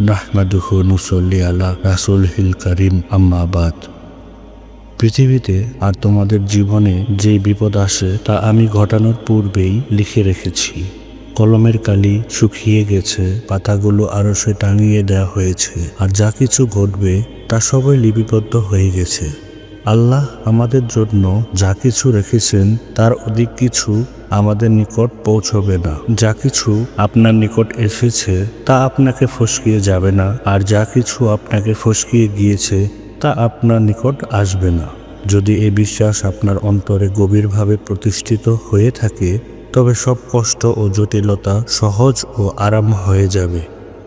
নাহমাদুহু নুসল্লি আলা রাসুল হিল করিম আম্মাবাদ পৃথিবীতে আর তোমাদের জীবনে যে বিপদ আসে, তা আমি ঘটানোর পূর্বেই লিখে রেখেছি। কলমের কালি শুকিয়ে গেছে, পাতাগুলো আরও সে টাঙিয়ে দেওয়া হয়েছে, আর যা কিছু ঘটবে, তা সবই লিপিবদ্ধ হয়ে গেছে। আল্লাহ আমাদের জন্য যা কিছু রেখেছেন, তার অধিক কিছু আমাদের নিকট পৌঁছবে না। যা কিছু আপনার নিকট এসেছে, তা আপনাকে ফসকিয়ে যাবে না, আর যা কিছু আপনাকে ফসকিয়ে গিয়েছে, তা আপনার নিকট আসবে না। যদি এই বিশ্বাস আপনার অন্তরে গভীরভাবে প্রতিষ্ঠিত হয়ে থাকে, তবে সব কষ্ট ও জটিলতা সহজ ও আরাম হয়ে যাবে।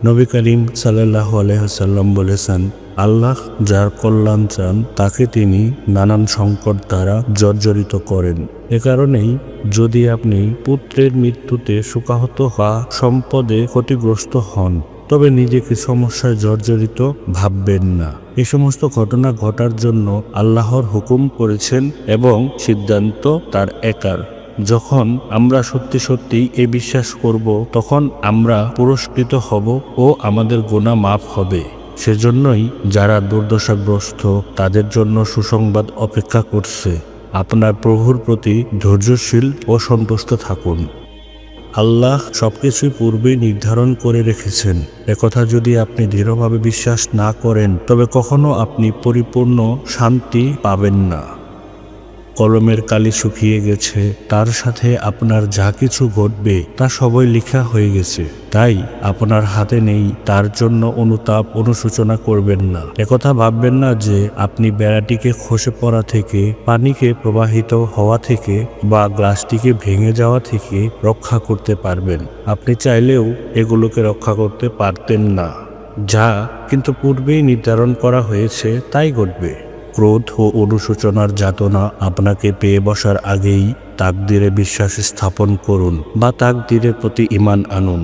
নবী করিম সাল্লাহ আলহাম বলেছেন আল্লাহ যার কল্যাণ চান, তাকে তিনি নানান সংকট দ্বারা জর্জরিত করেন। এ কারণেই যদি আপনি পুত্রের মৃত্যুতে শোকাহত বা সম্পদে ক্ষতিগ্রস্ত হন, তবে নিজেকে সমস্যায় জর্জরিত ভাববেন না। এ সমস্ত ঘটনা ঘটার জন্য আল্লাহর হুকুম করেছেন এবং সিদ্ধান্ত তার একার। যখন আমরা সত্যি সত্যি এ বিশ্বাস করব, তখন আমরা পুরস্কৃত হব ও আমাদের গোনা মাফ হবে। সেজন্যই যারা দুর্দশাগ্রস্ত, তাদের জন্য সুসংবাদ অপেক্ষা করছে। আপনার প্রভুর প্রতি ধৈর্যশীল ও সন্তুষ্ট থাকুন। আল্লাহ সবকিছুই পূর্বেই নির্ধারণ করে রেখেছেন। একথা যদি আপনি দৃঢ়ভাবে বিশ্বাস না করেন, তবে কখনো আপনি পরিপূর্ণ শান্তি পাবেন না। কলমের কালি শুকিয়ে গেছে, তার সাথে আপনার যা কিছু ঘটবে তা সবই লেখা হয়ে গেছে। তাই আপনার হাতে নেই, তার জন্য অনুতাপ অনুশোচনা করবেন না। একথা ভাববেন না যে আপনি বেড়াটিকে খসে পড়া থেকে, পানিকে প্রবাহিত হওয়া থেকে বা গ্লাসটিকে ভেঙে যাওয়া থেকে রক্ষা করতে পারবেন। আপনি চাইলেও এগুলোকে রক্ষা করতে পারতেন না। যা কিন্তু পূর্বেই নির্ধারণ করা হয়েছে, তাই ঘটবে। ক্রোধ ও অনুশোচনার যাতনা আপনাকে পেয়ে বসার আগেই তাকদিরে বিশ্বাস স্থাপন করুন বা তাকদিরের প্রতি ইমান আনুন।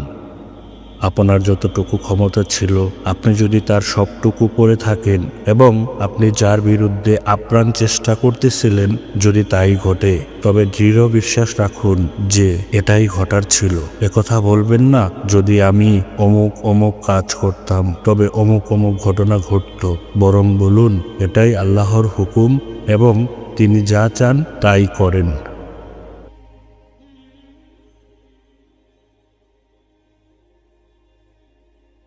আপনার যতটুকু ক্ষমতা ছিল, আপনি যদি তার সবটুকু করে থাকেন এবং আপনি যার বিরুদ্ধে আপ্রাণ চেষ্টা করতেছিলেন যদি তাই ঘটে, তবে দৃঢ় বিশ্বাস রাখুন যে এটাই ঘটার ছিল। একথা বলবেন না, যদি আমি অমুক অমুক কাজ করতাম, তবে অমুক অমুক ঘটনা ঘটত বরং বলুন, এটাই আল্লাহর হুকুম এবং তিনি যা চান তাই করেন।